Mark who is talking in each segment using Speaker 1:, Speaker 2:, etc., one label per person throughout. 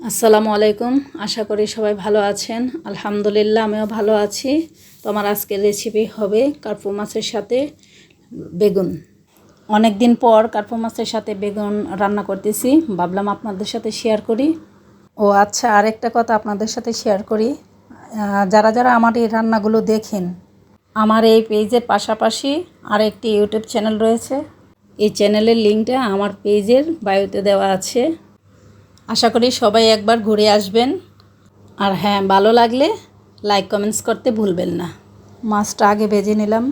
Speaker 1: আসসালামু আলাইকুম। আশা করি সবাই ভালো আছেন। আলহামদুলিল্লাহ, আমিও ভালো আছি। তো আমার আজকের রেসিপি হবে কার্পু মাছের সাথে বেগুন। অনেক দিন পর কার্পু মাছের সাথে বেগুন রান্না করতেছি। ভাবলাম আপনাদের সাথে শেয়ার করি। ও আচ্ছা আরেকটা কথা আপনাদের সাথে শেয়ার করি। যারা যারা আমার এই রান্নাগুলো দেখেন, আমার এই পেজের পাশাপাশি আর একটি ইউটিউব চ্যানেল রয়েছে। এই চ্যানেলের লিঙ্কটা আমার পেজের বায়োতে দেওয়া আছে। আশা করি সবাই একবার ঘুরে আসবেন। আর হ্যাঁ ভালো লাগলে লাইক কমেন্টস করতে ভুলবেন না। মাছটা আগে ভেজে নিলাম।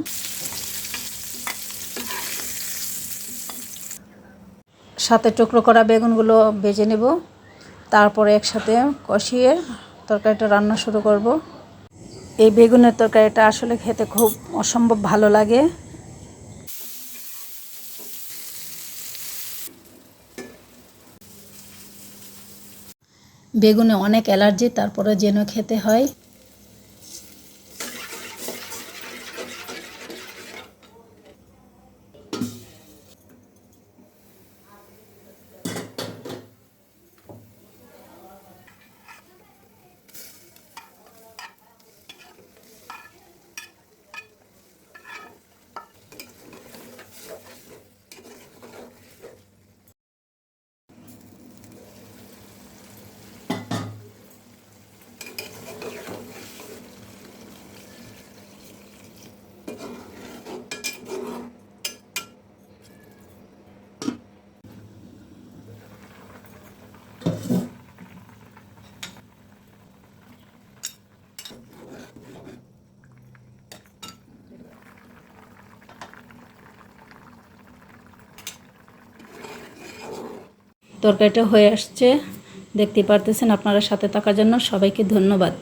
Speaker 1: সাথে টুকরো করা বেগুনগুলো ভেজে নেব। তারপরে একসাথে কষিয়ে তরকারিটা রান্না শুরু করব। এই বেগুনের তরকারিটা আসলে খেতে খুব অসম্ভব ভালো লাগে। বেগুনে অনেক অ্যালার্জি তারপরে যেন খেতে হয়। তরকারিটা হয়ে আসছে। দেখতে পারতেছেন আপনারা সাথে থাকার জন্য সবাইকে ধন্যবাদ।